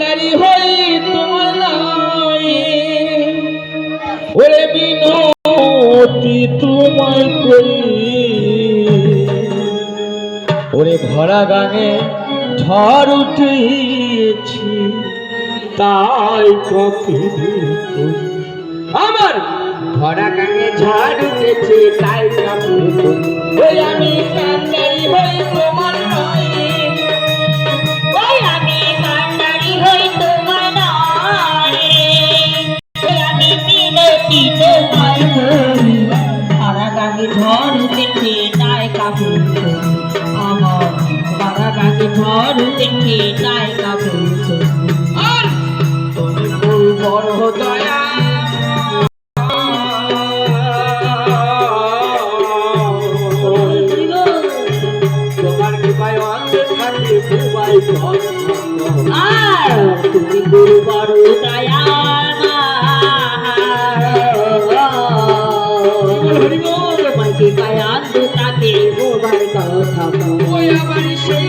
নারী হই তোমার নাই ওরে বিনতি তোমায় করি। ওরে ভরা গানে ঝড় উঠেছি, তাই কপি আমার ভরা গানে ঝড় উঠেছে, তাই কাপড় কাপড় করি আর তোর বড় দয়া। তোমার কৃপায় অন্ধের থাকে খুবাই আর তুমি গুরু বড় দয়া কথা ওই আমার সেই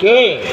কে